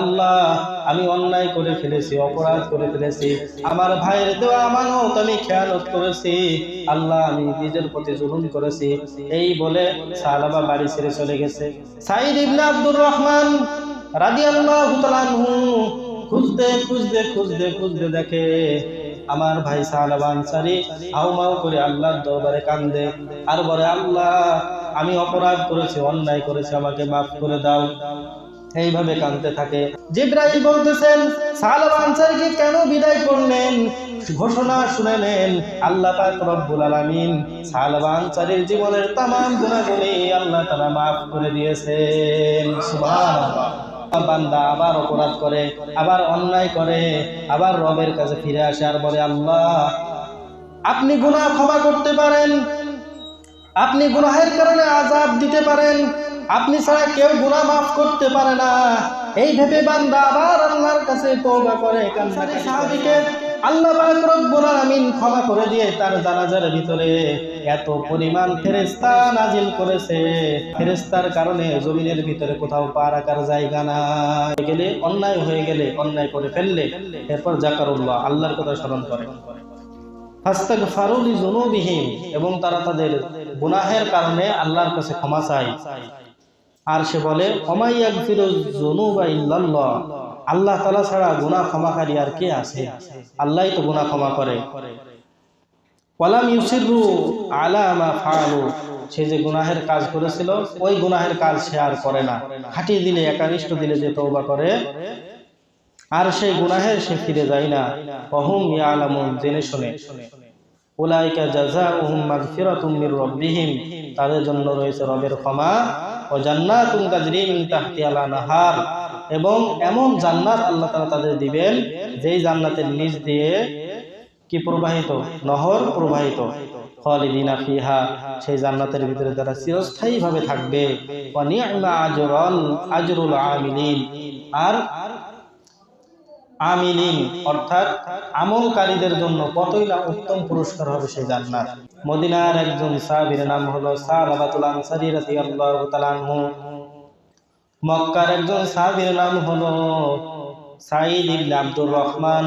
আল্লাহ আমি অন্যায় করে ফেলেছি, অপরাধ করে ফেলেছি। আমার ভাইয়ের দেওয়া আমানত আমি খেয়াল করেছি। আল্লাহ, আমি নিজের প্রতি জুলুম করেছি। এই বলে সাহাবা বাড়ি ছেড়ে চলে গেছে। সাইদ ইবনে আব্দুর রহমান রাজি আল্লাহ খুঁজতে খুঁজতে খুঁজতে খুঁজতে দেখে আমার ভাই সাহাব আনসারি আউমাউ করে আল্লাহর দরবারে কান্দে। আর বলে, আল্লাহ, আমি অপরাধ করেছি, অন্যায় করেছি, আমাকে মাফ করে দাও। এইভাবে কানতে থাকে। জিব্রাইল বলতেছেন সালব আনসারকে কেন বিদায় করলেন? ঘোষণা শুনে নেন আল্লাহ পাক রব্বুল আলামিন সালব জীবনের তাম গুণাগুণি আল্লাহ তাআলা maaf করে দিয়েছেন। সুবহানাল্লাহ। বান্দা আবার অপরাধ করে আবার অন্যায় করে আবার রবের কাছে ফিরে আসে আর বলে আল্লাহ আপনি গুনাহ ক্ষমা করতে পারেন আপনি গুনাহের কারণে আজাব দিতে পারেন আপনি ছাড়া কেউ গুনাহ মাফ করতে পারে না। এই ভেবে বান্দা আবার আল্লাহর কাছে তওবা করে কান্নাকাটি সাহাবীকে আল্লাহ পাক রব্বুল আলামিন ক্ষমা করে দিয়ে তার জানাজার ভিতরে এত পরিমাণ ফেরেস্তা নাজিল করেছে। ফেরেস্তার কারণে জমিনের ভিতরে কোথাও পা রাখার জায়গা না গেলে অন্যায় হয়ে গেলে অন্যায় করে ফেললে এরপর জাকারুল্লাহ আল্লাহর কথা স্মরণ করে। এবং তারা তাদের গুনাহের কারণে আল্লাহর কাছে ক্ষমা চায়। আর সে বলে আল্লাহ তালা ছাড়া গুনাহ ক্ষমাকারী আর কে আছে? আল্লাহই তো গুনাহ ক্ষমা করে। ওয়ালাম ইউসিরু আলা মা ফাআলু। সে যে গুনাহের কাজ করেছিল, ওই গুনাহের কাজ সে আর করে না। খাটিয়ে দিলে, একানিষ্ঠ দিলে যে তওবা করে, আর সেই গুনাহের সে ফিরে যায় না। অহুম ইয়ালামুন, জেনে শুনে। উলাইকা রাব্বিহিম। তাদের জন্য রয়েছে রবের ক্ষমা। ও জান্নাতুন এবং এমন জান্নাত আল্লাহ তাআলা তাদের দিবেন, যেই জান্নাতের নিচ দিয়ে কি প্রবাহিত? নহর প্রবাহিত। খালিদিনা ফিহা, সেই জান্নাতের ভিতরে তারা চিরস্থায়ী ভাবে থাকবে আজরুল আজরুল আমিলিন। আর আমিলিন, অর্থাৎ আমলকারীদের জন্য কতই উত্তম পুরস্কার হবে সেই জান্নাত। মদিনার একজন সাহাবীর নাম হলো আনসারী রাদিয়াল্লাহু তাআলা আনহু। মক্কার একজন সাহাবীর নাম হলো সাঈদ ইবনে আব্দুর রহমান।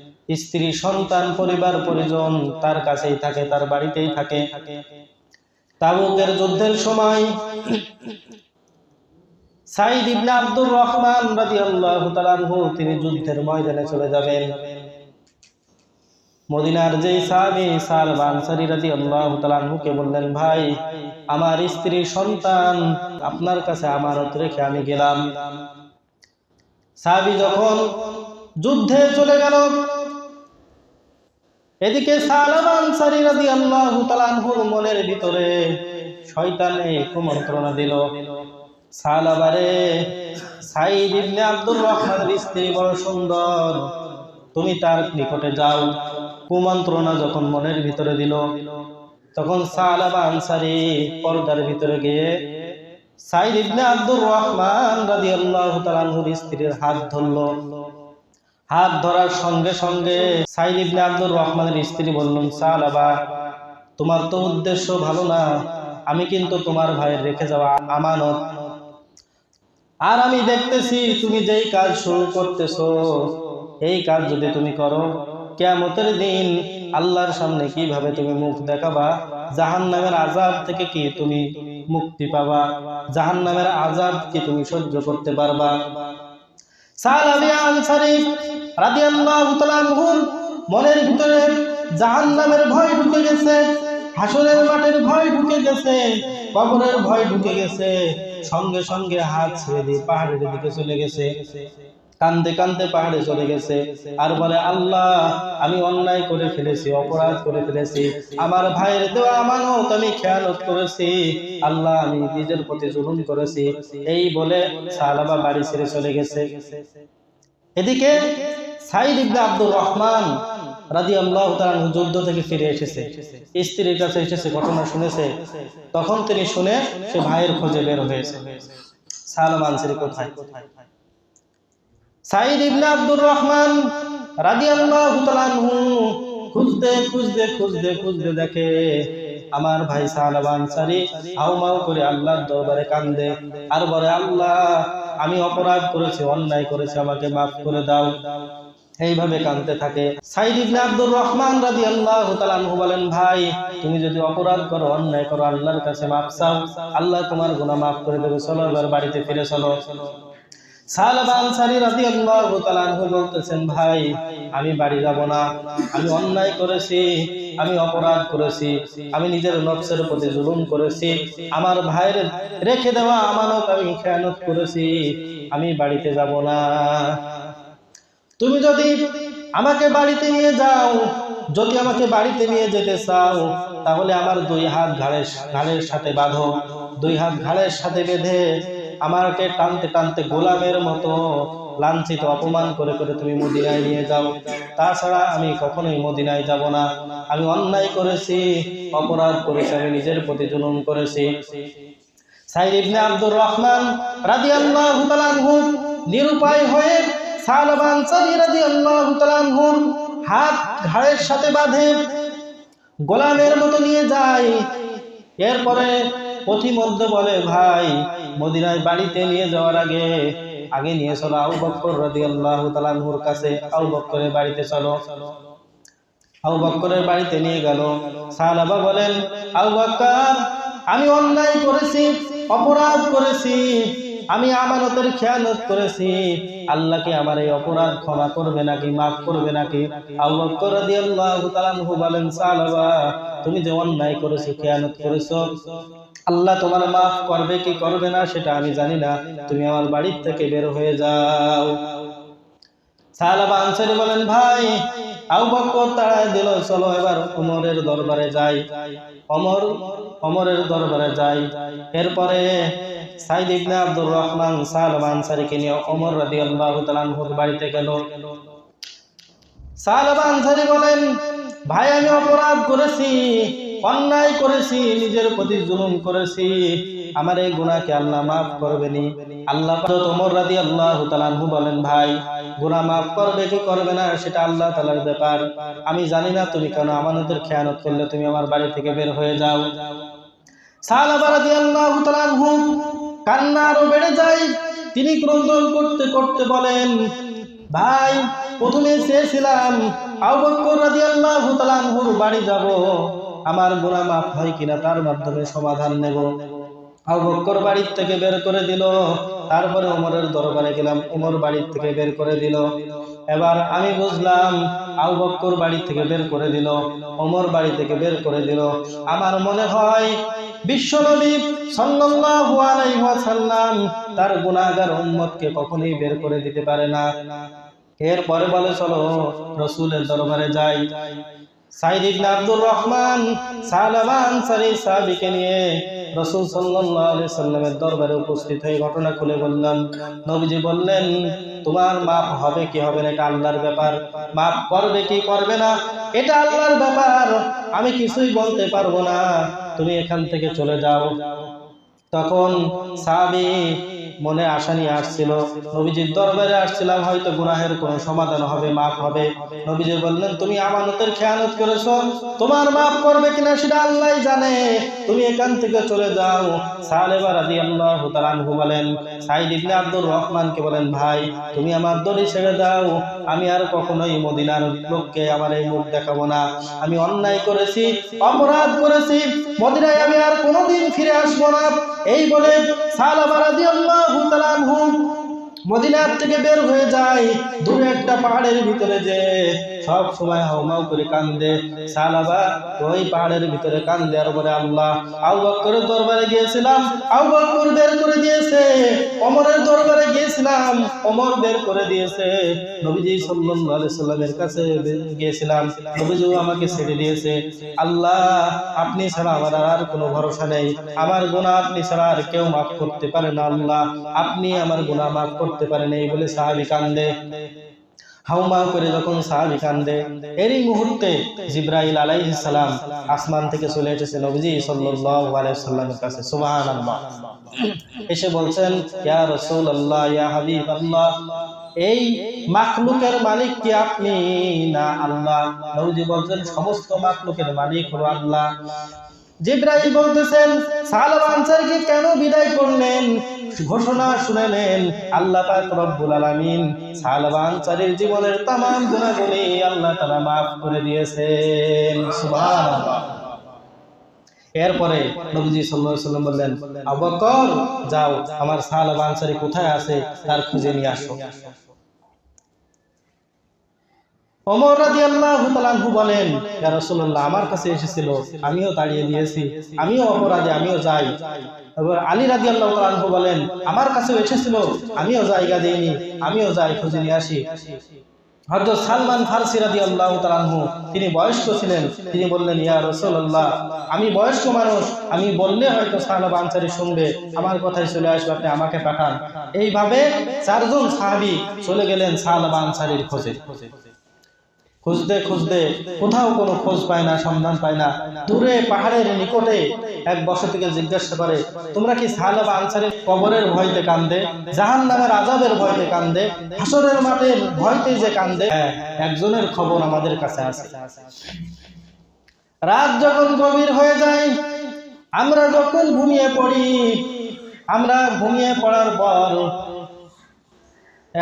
স্ত্রী, সন্তান, পরিবার, পরিজন তার কাছেই থাকে, তার বাড়িতেই থাকে। তাবুকের যুদ্ধের সময় সাইদ ইবনে আব্দুর রহমান রাদিয়াল্লাহু তাআলা আনহু, তিনি যুদ্ধের ময়দানে চলে যাবেন। মদিনার যেই সাহাবী সালবা আনসারী রাদিয়াল্লাহু তাআলা আনহুকে বললেন, ভাই, আমার স্ত্রী, সন্তান আপনার কাছে আমানত রেখে আমি গেলাম। সাহাবী যখন যুদ্ধে চলে গেল এদিকে সালাবা আনসারী রাদিয়াল্লাহু তাআলা আনহুর মনের ভিতরে শয়তানে কুমন্ত্রণা দিল। সালাবারে সাইদ ইবনে আব্দুর রহমানের স্ত্রী বড় সুন্দর। তুমি তার নিকটে যাও। কুমন্ত্রণা যখন মনের ভিতরে দিল, তখন সালাবা আনসারি পর্দার ভিতরে গিয়ে সাইদ ইবনে আব্দুর রহমান রাদিয়াল্লাহু তাআলা আনহুর স্ত্রীর হাত ধরলো। হাত ধরার সঙ্গে সঙ্গে সাইদ ইবনে আব্দুর রহমানের স্ত্রী বললেন সালাবা তোমার তো উদ্দেশ্য ভালো না। আমি কিন্তু তোমার ভাইয়ের রেখে যাওয়া আমানত। আর আমি দেখতেছি তুমি যেই কাজ শুরু করতেছো, এই কাজ যদি তুমি করো, কেয়ামতের দিন আল্লাহর সামনে কীভাবে তুমি মুখ দেখাবা? জাহান নামের আজাব থেকে কি তুমি মুক্তি পাবা? জাহান নামের আজাব কি তুমি সহ্য করতে পারবা? মনের ভিতরে জাহান্নামের ভয় ঢুকে গেছে, হাসরের মাঠের ভয় ঢুকে গেছে, কবরের ভয় ঢুকে গেছে, সঙ্গে সঙ্গে হাত ছেড়ে দিয়ে পাহাড়ের দিকে চলে গেছে। কান্দে কান্দে পাহাড়ে চলে গেছে। আর বলে, আল্লাহ, আমি অন্যায় করে ফেলেছি, অপরাধ করে ফেলেছি। আমার ভাইয়ের দেওয়া আমানত আমি খেয়ালত করেছি। আল্লাহ, আমি নিজের প্রতি জুলুম করেছি। এই বলে সালাবা বাড়ি ছেড়ে চলে গেছে। এদিকে সাইদ ইবনে আব্দুর রহমান রাজি আল্লাহ যুদ্ধ থেকে ফিরে এসেছে। স্ত্রীর কাছে এসেছে, ঘটনা শুনেছে। তখন তিনি শুনে সে ভাইয়ের খোঁজে বের হয়েছে। সালমান শ্রী কোথায়? সাইদ ইবনে আব্দুর রহমান রাদিয়াল্লাহু তাআলা আনহু খুঁজতে খুঁজতে খুঁজতে খুঁজতে দেখে আমার ভাই সালমান সারি হাউমাউ করে আল্লাহর দরবারে কান্দে। আর বলে, আল্লাহ, আমি অপরাধ করেছি, অন্যায় করেছি, আমাকে মাফ করে দাও। এইভাবে কাঁদতে থাকে। সাইদ ইবনে আব্দুর রহমান রাদিয়াল্লাহু তাআলা আনহু বলেন, ভাই, তুমি যদি অপরাধ করো, অন্যায় করো, আল্লাহর কাছে মাফ চাও, আল্লাহ তোমার গুনাহ মাফ করে দেবে। চলো এবার বাড়িতে ফিরে চলো। ভাই, আমি বাড়ি যাব না। আমি অন্যায় করেছি, আমি অপরাধ করেছি, আমি নিজের প্রতি জুলুম করেছি। আমার ভাইয়ের রেখে দেওয়া আমানত আমি খেয়ানত করেছি। আমি বাড়িতে যাব না। তুমি যদি আমাকে বাড়িতে নিয়ে যাও, যদি আমাকে বাড়িতে নিয়ে যেতে চাও, তাহলে আমার দুই হাত ঘাড়ের ঘাড়ের সাথে বাঁধো। দুই হাত ঘাড়ের সাথে বেঁধে আমাকে টানতে টানতে গোলামের মতো লাঞ্ছিত অপমান করে করে তুমি মদিনায় নিয়ে যাও। তাছাড়া আমি কখনোই মদিনায় যাব না। আমি অন্যায় করেছি, অপরাধ করেছি, আমি নিজের প্রতি জুলুম করেছি। নিরুপায় হয়ে হাত ঘাড়ের সাথে বাঁধে, গোলামের মতো নিয়ে যায়। এরপরে পথিমধ্যে বলে, ভাই, মদিনায় বাড়িতে নিয়ে যাওয়ার আগে আগে নিয়ে চলো আউ বক্কর রাজি আল্লাহ আনহুর কাছে। আউ বক্করের বাড়িতে চলো। আউ বক্করের বাড়িতে নিয়ে গেল। সাহাবা বলেন আউ বক্কর, আমি অন্যায় করেছি, অপরাধ করেছি আমি আমানতের খেয়ানত করেছি। আল্লাহকে আমার এই অপরাধ ক্ষমা করবে নাকি, মাফ করবে নাকি? বলেন তুমি যে অন্যায় করেছ, খেয়ানত করেছ, আল্লাহ তোমার মাফ করবে কি করবে না সেটা আমি জানি না। তুমি আমার বাড়ির থেকে বের হয়ে যাও। সাহাবা বলেন, ভাই, আবু দিল, চলো এবার ওমরের দরবারে যাই। অমর, অমরের দরবারে যাই। এরপরে সাইদ ইবনে আব্দুর রহমান আনসারীকে নিয়ে ওমর রাদিয়াল্লাহু তাআলা বাড়িতে গেল। আনসারী বলেন, ভাই, আমি অপরাধ করেছি। অন্যায় করেছি, নিজের প্রতি জুলুম করেছি, আমার এই গুনাহকে আল্লাহ মাফ করবেনি আল্লাহ হযরত ওমর রাদিয়াল্লাহু তাআলা আনহু বলেন, ভাই, গুনাহ মাফ করবে কি করবে না, সেটা আল্লাহ তাআলার ব্যাপার। আমি জানি না তুমি কেন আমানতের খেয়ানত করলে তুমি আমার বাড়ি থেকে বের হয়ে যাও। কান্না আরও বেড়ে যায়। তিনি ক্রন্দন করতে করতে বলেন, ভাই, প্রথমে চেয়েছিলাম আবু বাড়ি যাব। আমার গুনাহ মাফ হয় কিনা তার মাধ্যমে সমাধান নেব। আবু বাড়ির থেকে বের করে দিল। তারপরে ওমরের দরবারে গেলাম। ওমর বাড়ির থেকে বের করে দিল। এবার আমি বুঝলাম, আবু বকর বাড়ি থেকে বের করে দিল। ওমর বাড়ি থেকে বের করে দিল। আমার মনে হয়, বিশ্বনবী সাল্লাল্লাহু আলাইহি ওয়াসাল্লাম তার গুনাহগার উম্মতকে কখনোই বের করে দিতে পারে না। এরপরে বলে, চলো রসুলের দরবারে যাই। তোমার মাপ হবে কি হবে না? এটা আল্লাহর ব্যাপার। মাপ করবে কি করবে না? এটা আল্লাহর ব্যাপার। আমি কিছুই বলতে পারব না। তুমি এখান থেকে চলে যাও। তখন সাহাবী মনে আশা নিয়ে আসছিল। নবীজির দরবারে আসছিলাম, হয়তো গুনাহের কোনো সমাধান হবে, মাফ হবে। নবীজি বললেন, তুমি আমানতের খেয়ানত করেছ? তোমার মাফ করবে কিনা সেটা আল্লাহ জানে। তুমি এখান থেকে চলে যাও। আমি আর কখনোই আমার এই মুখ দেখাবো না। আমি অন্যায় করেছি করেছি। আমি আর কোনোদিন ফিরে আসব না। এই বলে মদিনার থেকে বের হয়ে যায় দূরে একটা পাহাড়ের ভিতরে যে সব সময় হাউমাউ করে কান্দে, সালাবা ওই পাহাড়ের ভিতরে কান্দে। আর বলে, আল্লাহ, আবু বকরের দরবারে গিয়েছিলাম, আবু বকর বের করে দিয়েছে, ওমরের দরবারে গিয়েছিলাম, ওমর বের করে দিয়েছে। নবীজি সাল্লাল্লাহু আলাইহি সাল্লামের কাছে গিয়েছিলাম, নবীজিও আমাকে ছেড়ে দিয়েছে। আল্লাহ, আপনি ছাড়া আমার আর কোনো ভরসা নেই। আমার গুনাহ আপনি ছাড়া আর কেউ মাফ করতে পারে না, আল্লাহ। আপনি আমার গুনাহ মাফ করতে পারেন, এই বলে সাহাবী কান্দে। হাউমা করে যখন সাহাবি কান্দে, এরই মুহূর্তে জিব্রাইল আলাইহিস সালাম আসমান থেকে চলে এসেছে নবীজি সাল্লাল্লাহু আলাইহি সাল্লামের কাছে, সুবহানাল্লাহ। এসে বলছেন, ইয়া রাসূলুল্লাহ, ইয়া হাবিবাল্লাহ, এই মাখলুকের মালিক কি আপনি? না, আল্লাহ। নবীজি বলছেন, সমস্ত মাখলুকের মালিক হলো আল্লাহ। জিব্রাইল বলতেছেন সালাম আনসারকে কেন বিদায় করলেন? ঘোষণা শুনালেন, আল্লাহ পাক রব্বুল আলামিন সালবা আনসারীর জীবনের তামাম গুণাগুলি আল্লাহ তাআলা maaf করে দিয়েছেন। সুবহানাল্লাহ। এরপরে নবীজি সাল্লা সাল্লাম বললেন আবকর যাও, আমার সাল বানসারি কোথায় আছে? তার খুঁজে নিয়ে আসো। ওমর রাদিয়াল্লাহু তাআলা আনহু বলেন রাসূলুল্লাহ, আমার কাছে এসেছিল, আমিও তাড়িয়ে দিয়েছি, আমিও অপরাধী, আমিও যাই। এবার আলী রাদিয়াল্লাহু তাআলা আনহু বলেন, আমার কাছেও এসেছিল, আমিও জায়গা দেইনি, আমিও যাই, খুঁজে নিয়ে আসি। হযরত সালমান ফারসি আনহু, তিনি বয়স্ক ছিলেন, তিনি বললেন, ইয়া রাসূলুল্লাহ, আমি বয়স্ক মানুষ, আমি বললে হয়তো সাহাবা আনসারী শুনবে, আমার কথাই চলে আসবে, আপনি আমাকে পাঠান। এইভাবে চারজন সাহাবী চলে গেলেন সাহাবা আনসারীর খোঁজে। খুঁজতে খুঁজতে কোথাও কোনো খোঁজ পায় না, সন্ধান পায় না। দূরে, পাহাড়ের নিকটে এক বসতিকে জিজ্ঞাসা করে, তোমরা কি সাহাব আনসারের কবরের ভয়তে কান্দে? জাহান নামের আজাবের ভয়তে কান্দে? হাসরের মাঠের ভয়তে যে কান্দে? হ্যাঁ একজনের খবর আমাদের কাছে আছে। রাত যখন গভীর হয়ে যায়, আমরা যখন ঘুমিয়ে পড়ি, আমরা ঘুমিয়ে পড়ার পর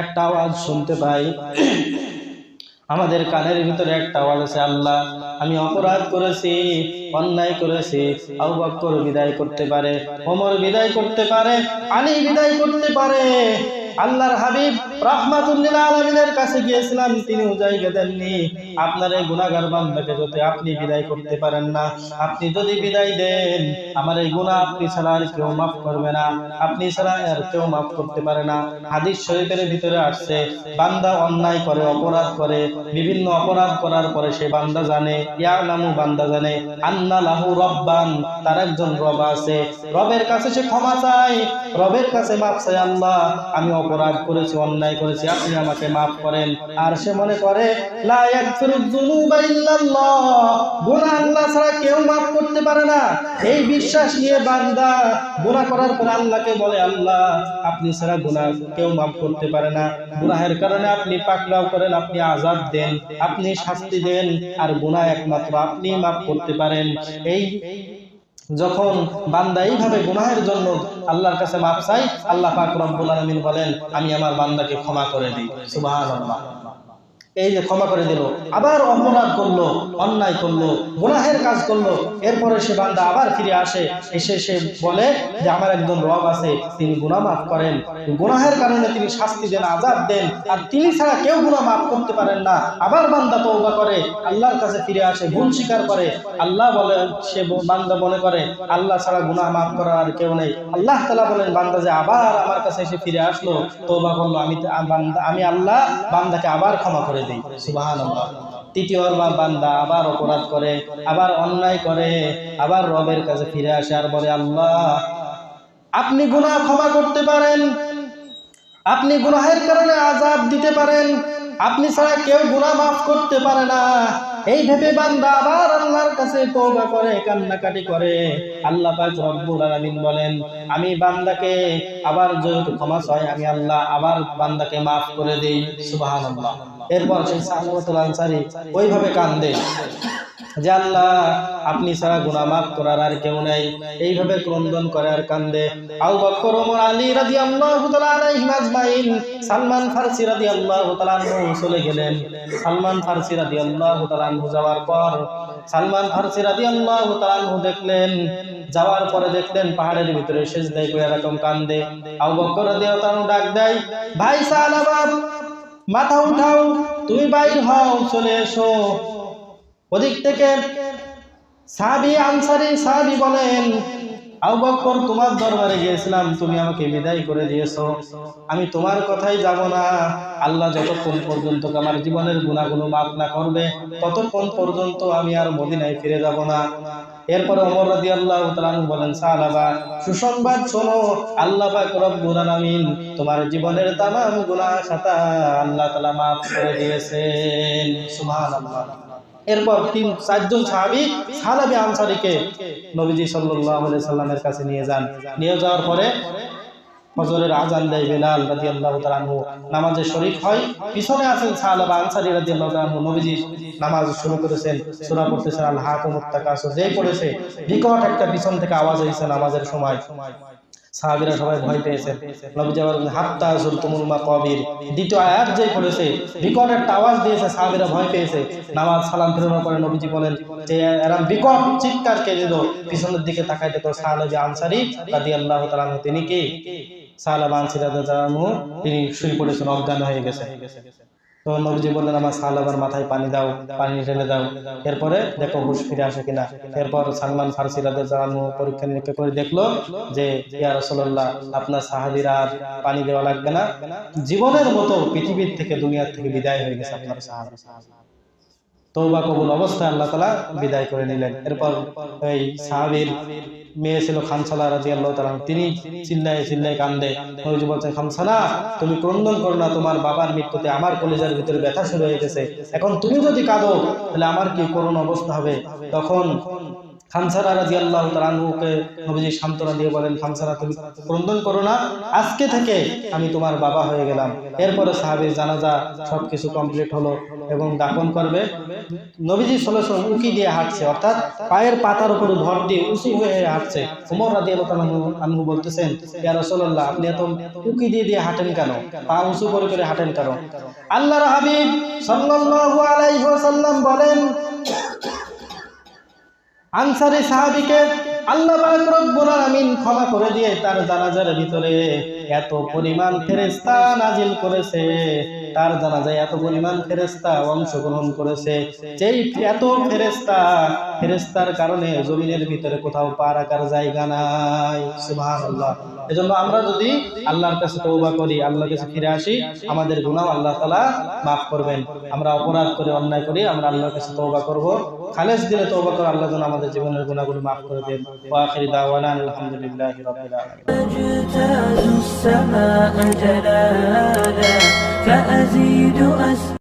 একটা আওয়াজ শুনতে পাই। আমাদের কানের ভিতরে একটা আওয়াজ আছে, আল্লাহ, আমি অপরাধ করেছি, অন্যায় করেছি, আবু বকর বিদায় করতে পারে, ওমর বিদায় করতে পারে, আলী বিদায় করতে পারে। আল্লাহর হাবিব রহমাতুল্লিল আলমিনের কাছে গিয়েছিলাম, তিনিও জায়গা দেননি। আপনার এই গুণাগার বান্দাকে যদি আপনি বিদায় করতে পারেন না, আপনি যদি বিদায় দেন, আমার এই গুণা আপনি ছাড়া আর কেউ মাফ করবে না। আপনি ছাড়া আর কেউ মাফ করতে পারে না। হাদিস শরীফের ভিতরে আসছে, বান্দা অন্যায় করে, অপরাধ করে, বিভিন্ন অপরাধ করার পরে সে বান্দা জানে ইয়া নামু বান্দা জানে, আন্না লাহু রব্বান, তার একজন রব আছে। রবের কাছে সে ক্ষমা চায়, রবের কাছে মাফ চায়, আল্লাহ, আমি অপরাধ করেছি, অন্যায় করেছি, আপনি আমাকে মাফ করেন। আর সে মনে করে কেউ মাফ করতে পারে না। এই বিশ্বাস নিয়ে বান্দা গুনাহ করার পর আল্লাহকে বলে, আল্লাহ, আপনি ছাড়া গুনাহ কেউ মাফ করতে পারে না। গুনাহের কারণে আপনি পাকড়াও করেন, আপনি আজাদ দেন, আপনি শাস্তি দেন, আর গুনাহ একমাত্র আপনি মাফ করতে পারেন। এই যখন বান্দা এইভাবে গুনাহের জন্য আল্লাহর কাছে মাপ চাই আল্লাহ পাক রব্বুল আলামিন বলেন, আমি আমার বান্দাকে ক্ষমা করে দিই। সুবহানাল্লাহ। এই যে ক্ষমা করে দিল। আবার অপরাধ করল, অন্যায় করল, গুনাহের কাজ করল। এরপরে সে বান্দা আবার ফিরে আসে, এসে সে বলে যে, আমার একজন রব আছে, তিনি গুনাহ মাফ করেন। গুনাহের কারণে তিনি শাস্তি দেন আজাদ দেন। আর তিনি ছাড়া কেউ গুনাহ মাফ করতে পারেন না। আবার বান্দা তওবা করে, আল্লাহর কাছে ফিরে আসে, ভুল স্বীকার করে। আল্লাহ বলে, সে বান্দা মনে করে, আল্লাহ ছাড়া গুনাহ মাফ করার আর কেউ নেই। আল্লাহ তালা বলেন, বান্দা যে আবার আমার কাছে এসে ফিরে আসলো, তওবা করল, আমি বান্দা, আমি আল্লাহ বান্দাকে আবার ক্ষমা করে দিই। সুবহানাল্লাহ। তৃতীয়বার বান্দা আবার অপরাধ করে, আবার অন্যায় করে, আবার রবের কাছে ফিরে আসে আর বলে, আল্লাহ, আপনি গুনাহ ক্ষমা করতে পারেন, আপনি গুনাহের কারণে আজাব দিতে পারেন, আপনি ছাড়া কেউ গুনাহ মাফ করতে পারে না। এই ভেবে বান্দা আবার আল্লাহর কাছে তওবা করে, কান্নাকাটি করে। আল্লাহ পাক রব্বুল আলামিন বলেন, আমি বান্দাকে আবার যেহেতু ক্ষমা চাই, আমি আল্লাহ আবার বান্দাকে মাফ করে দেই। সুবহানাল্লাহ। এরপর সেই আনসারী ওইভাবে কান্দে। যে আল্লাহ, আপনি ছাড়া মাফ করার আর কেউ নাই। এইভাবে ক্রন্দন করে আর কান্দে। সালমান ফারসি রাদিয়াল্লাহু চলে গেলেন। সালমান যাওয়ার পর সালমান ফারসি রাদিয়াল্লাহু তাআলা দেখলেন। যাওয়ার পরে দেখলেন পাহাড়ের ভিতরে শেষ করে এরকম কান্দে। আবু বকর রাদিয়াল্লাহু ডাক দেয়, ভাই সালাবা মাথা উঠাও তুমি বাইর হও চলে এসো। ওদিক থেকে সাবি আনসারি সাবি বলেন আবু বকর তোমার দরবারে গিয়েছিলাম, তুমি আমাকে বিদায় করে দিয়েছ। আমি তোমার কথাই যাব না। আল্লাহ যতক্ষণ পর্যন্ত আমার জীবনের গুণাগুলো মাফ না করবে, ততক্ষণ পর্যন্ত আমি আর মদিনায় ফিরে যাব না। এরপরে রাদিয়াল্লাহু তাআলা আনহু বলেন, সাহাবা, সুসংবাদ শোনো। আল্লাহ পাক তোমার জীবনের তামাম গুনাহ খাতা আল্লাহ তাআলা মাফ করে দিয়েছেন। সুবহানাল্লাহ। এরপর তিন চারজন সাহাবি সালাবি আনসারীকে নবীজি আলাইহি সাল্লামের কাছে নিয়ে যান। নিয়ে যাওয়ার পরে ফজরের আজান দেয় বেলাল রাদিয়াল্লাহু তাআলা আনহু। নামাজে শরীক হয়। পিছনে আছেন সাহাবা আনসারী নবীজি নামাজ শুরু করেছেন। সূরা পড়তেছেন আল হাকুমুত তাকাসুর পড়েছে বিকট একটা পিছন থেকে আওয়াজ হয়েছে নামাজের সময়। সাহাবীরা সবাই ভয় পেয়েছেন নবীজি আবার হাত্তা জুলতুমুল মাকাবির। দ্বিতীয় আয়াত যেই পড়েছে বিকট একটা আওয়াজ দিয়েছে, সাহাবীরা ভয় পেয়েছে। নামাজ সালাম ফেরানোর পরে নবীজি বলেন, যে এরা বিকট চিৎকার কে দিল পিছনের দিকে তাকাই দেখো সাহালবি আনসারী রাদিয়াল্লাহু তাআলা আনহু। তিনি কি? সাহালাবা আনসারী রাদিয়াল্লাহু আনহু, তিনি শুয়ে পড়েছেন, অজ্ঞান হয়ে গেছে তো নবীজি বললেন, আমার সাহালাবার মাথায় পানি দাও, পানি ঢেলে দাও। এরপরে দেখো হুশ ফিরে আসে কিনা। এরপর সালমান ফার্সি রাদের পরীক্ষা নিরীক্ষা করে দেখল যে, ইয়া রসল্লাহ আপনার সাহাবির আর পানি দেওয়া লাগবে না। জীবনের মতো পৃথিবীর থেকে, দুনিয়ার থেকে বিদায় হয়ে গেছে আপনার সাহাবী। তৌবা কবুল অবস্থায় আল্লাহ তালা বিদায় করে নিলেন। এরপর এই সাহাবির মেয়ে ছিল খানসালা রাজি আল্লাহ তালা তিনি চিল্লায় চিল্লায় কান্দে, নবীজি বলছেন, খানসালা, তুমি ক্রন্দন করো না, তোমার বাবার মৃত্যুতে আমার কলেজের ভিতরে ব্যথা শুরু হয়ে গেছে। এখন তুমি যদি কাঁদো, তাহলে আমার কি করুণ অবস্থা হবে? তখন খানসারা রাজি আল্লাহ তালানহুকে নবীজি সান্ত্বনা দিয়ে বলেন, খানসারা, তুমি ক্রন্দন করো না। আজকে থেকে আমি তোমার বাবা হয়ে গেলাম। এরপরে সাহাবীর জানাজা সবকিছু কমপ্লিট হলো এবং দাফন করবে। নবীজি ষোলো উকি দিয়ে হাঁটছে, অর্থাৎ পায়ের পাতার উপরে ভর দিয়ে উঁচু হয়ে হাঁটছে। উমর রাজি আল্লাহ আনহু বলতেছেন রাসূলুল্লাহ, আপনি এত উঁকি দিয়ে দিয়ে হাঁটেন কেন? পা উঁচু করে করে হাঁটেন কেন? আল্লাহ হাবিব সাল্লাল্লাহু বলেন আনসারি সাহাবীকে আল্লাহ আলামিন ক্ষমা করে দিয়ে তার জানাজার ভিতরে এত পরিমাণ ফেরেশতা নাজিল করেছে। তার জানাজায় এত পরিমাণ ফেরেশতা অংশগ্রহণ করেছে। যেই এত ফেরেশতা ফেরেস্তার কারণে জমিনের ভিতরে কোথাও পা রাখার জায়গা নাই। সুবহানাল্লাহ। এজন্য আমরা যদি আল্লাহর কাছে তওবা করি, আল্লাহর কাছে ফিরে আসি, আমাদের গুনাহ আল্লাহ তাআলা মাফ করবেন। আমরা অপরাধ করে অন্যায় করি, আমরা আল্লাহর কাছে তওবা করব। খালেস দিলে তওবা করে আল্লাহ যেন আমাদের জীবনের গুনাহগুলো মাফ করে দেন ওয়া আখিরি দাওয়ানা আলহামদুলিল্লাহি রাব্বিল আলামিন أجتاز السماء جلالا فأزيد أسماء